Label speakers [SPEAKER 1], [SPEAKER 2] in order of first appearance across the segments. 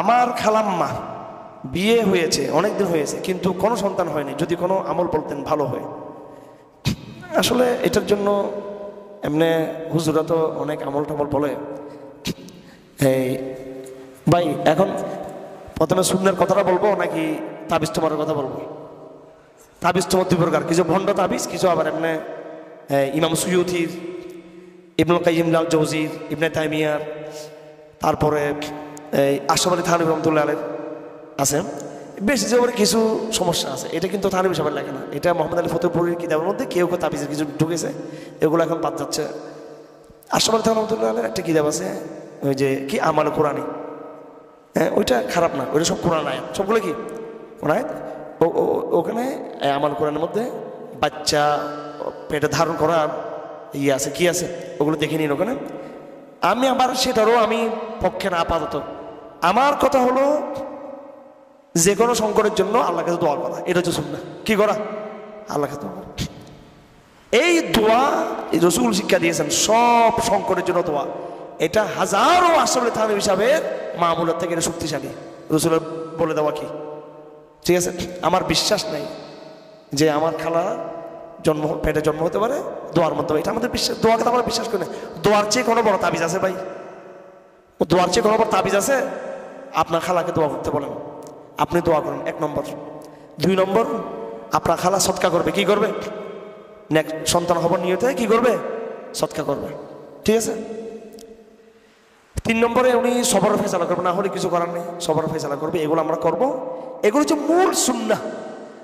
[SPEAKER 1] আমার খালাম্মা বিয়ে হয়েছে অনেক দিন হয়েছে, কিন্তু কোনো সন্তান হয়নি, যদি কোনো আমল বলতেন ভালো হয়। আসলে এটার জন্য এমনি হুজুরা তো অনেক আমল টামল বলে। এই, ভাই, এখন প্রথমে শূন্যের কথাটা বলব, নাকি তাবিজ তোমার কথা বলব? তাবিজ তোমার দুই প্রকার, কিছু ভণ্ড তাবিজ, কিছু আবার এমনি ইমাম সুয়ুথির ইবনুল কাইম লাল জৌজির ইবনে তাইমিয়ার, তারপরে এই আশরাফ আলী থানবী রহমতুল্লাহ আলের আছে। বেশ ওর কিছু সমস্যা আছে, এটা কিন্তু থানবী সাহেবের লেখা না। এটা মোহাম্মদ আলী ফতেপুরের কিতাবের মধ্যে কেউ কেউ তাবিজের কিছু ঢুকেছে, এগুলো এখন বাদ যাচ্ছে। আলী থান রহমতুল্লাহ আলের একটা কিতাব আছে, ওই যে কি আমাল কোরআনী। হ্যাঁ ওইটা খারাপ না, ওইটা সব কোরআন আয়াত। সবগুলো কি? কোরআন ওখানে আমাল কোরআনের মধ্যে বাচ্চা পেটে ধারণ করার ইয়ে আছে, কি আছে? ওগুলো দেখে নিন ওখানে। আমি আবার সেটারও আমি পক্ষে না আপাতত। আমার কথা হলো যে কোনো সংকটের জন্য আল্লাহ কাছে দোয়া করা এটা হচ্ছে শুননা কি করা? আল্লাহ কাছে দোয়া করা। এই দোয়া রসুল শিক্ষা দিয়েছেন, সব সংকটের জন্য দোয়া। এটা হাজারো থান হিসাবে মামুলের থেকে এটা শক্তিশালী। রসুলের বলে দেওয়া কি? ঠিক আছে? আমার বিশ্বাস নেই যে আমার খালা জন্ম, পেটে জন্ম হতে পারে, দোয়ার মধ্যে এটা আমাদের বিশ্বাস, দোয়াকে তো আমরা বিশ্বাস করি না। দোয়ার চেয়ে কোনো বড় তাবিজ আছে ভাই? দোয়ার চেয়ে কোনো বড় তাবিজ আছে? আপনার খালাকে দোয়া করতে বলেন। আপনি দোয়া করেন, এক নম্বর। দুই নম্বর, আপনার খালা সৎকা করবে, কি করবে? নেক্সট সন্তান হবার নিয়তে কি করবে? সৎকা করবে। ঠিক আছে? তিন নম্বরে উনি সবার ফেসলা করবে, না হলে কিছু করার নেই। সবার ফেসলা করবে, এগুলো আমরা করব। এগুলো হচ্ছে মূল সুন্না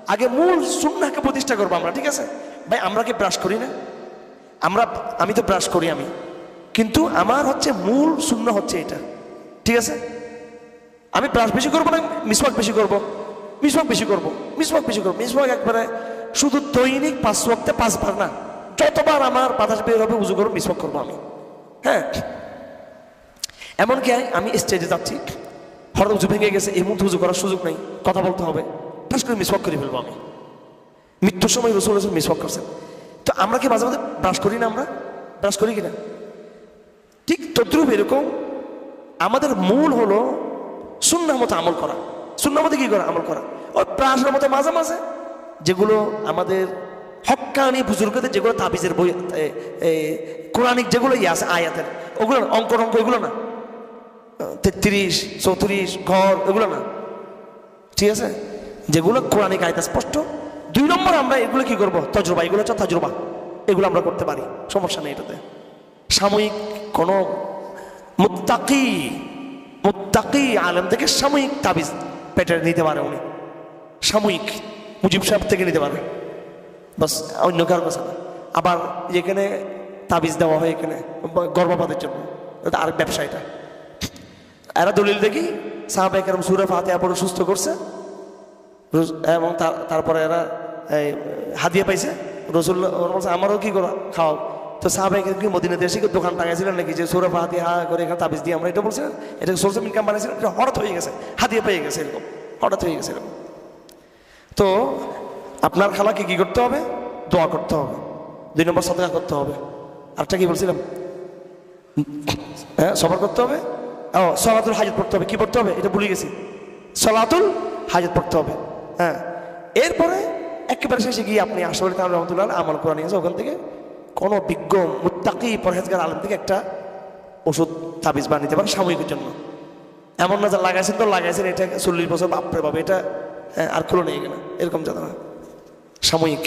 [SPEAKER 1] আগে মূল সুন্নাকে প্রতিষ্ঠা করব আমরা, ঠিক আছে? ভাই, আমরা কি ব্রাশ করি না? আমরা, আমি তো ব্রাশ করি আমি। কিন্তু আমার হচ্ছে মূল শূন্য হচ্ছে এটা। ঠিক আছে? আমি ব্রাশ বেশি করব না মিসওয়াক বেশি করব? মিসওয়াক বেশি করব মিসওয়াক বেশি করব। মিসওয়াক একবারে শুধু দৈনিক পাঁচ ওয়াক্তে পাঁচবার না, যতবার আমার বাতাস বের হবে, উজু করব মিসওয়াক করব আমি। হ্যাঁ? এমনকি আমি স্টেজে যাচ্ছি, হঠাৎ উজু ভেঙে গেছে, এই মুহূর্তে উজু করার সুযোগ নেই, কথা বলতে হবে। ঠাস করে মিসওয়াক করে ফেলব আমি। মৃত্যুর সময় রসুল রসুল মিসওয়াক করছেন। তো আমরা কি মাঝে মাঝে ব্রাশ করি না আমরা? ব্রাশ করি কিনা? ঠিক তদ্রুপ এরকম, আমাদের মূল হলো শূন্য মতো আমল করা শূন্য মতো কি করা? আমল করা। ওই ব্রাশের মতো মাঝে মাঝে যেগুলো আমাদের হক্কানি বুজুর্গদের যেগুলো তাবিজের বই কোরআনিক যেগুলো ইয়ে আছে আয়াতের ওগুলো না, অঙ্ক টঙ্ক এগুলো না। তেত্রিশ চৌত্রিশ ঘর এগুলো না। ঠিক আছে? যেগুলো কোরআনিক আয়তা স্পষ্ট। দুই নম্বর আমরা এগুলো কি করব? তজরবা এগুলো হচ্ছে তজরবা। এগুলো আমরা করতে পারি সমস্যা নেই এটাতে। সাময়িক কোনো মুত্তাকি মুত্তাকি আলেম থেকে সাময়িক তাবিজ পেটে নিতে পারে উনি। সাময়িক, মুজিব সাহেব থেকে নিতে পারে। বাস, অন্য কারও কাছে না। আবার যেখানে তাবিজ দেওয়া হয় এখানে, গর্ভপাতের জন্য। আরেক ব্যবসা এটা। এরা দলিল দেখি সাহাবাই কেরম সুরে ফাতে পরে সুস্থ করছে। এবং তারপরে এরা হাদিয়া পাইছে। রসুল্লাহ আমারও কি করা? খাও তো সাহাবাই কি মদিনাতে এসে দোকান টাঙাইছিলেন নাকি? যে সুরে ফাতে হা করে এখানে তাবিজ দিয়ে আমরা এটা বলছিলেন? এটা সোর্স অফ ইনকাম বানাইছিলেন এটা হঠাৎ হয়ে গেছে, হাদিয়া পেয়ে গেছে এরকম, হঠাৎ হয়ে গেছে এরকম। তো আপনার খালাকে কি করতে হবে? দোয়া করতে হবে। দুই নম্বর সদকা করতে হবে। আরটা কি বলছিলাম? হ্যাঁ সবার করতে হবে? ও, সলাতুল হাজত পড়তে হবে। কি পড়তে হবে? এটা ভুলে গেছি। সলাতুল হাজত পড়তে হবে। হ্যাঁ এরপরে একেবারে শেষে গিয়ে আপনি আসলে তাহলে রহমতুল্লাহ আমল কোরআন নিয়ে ওখান থেকে। কোনো বিজ্ঞ মুত্তাকি পরহেজগার আলম থেকে একটা ওষুধ তাবিজ বানিয়ে দেবেন সাময়িকের জন্য। এমন না যে লাগাইছেন তো লাগাইছেন এটা চল্লিশ বছর বাপরে বাবা এটা হ্যাঁ, আর খুলো নেই কেনা এরকম যাতে না। সাময়িক।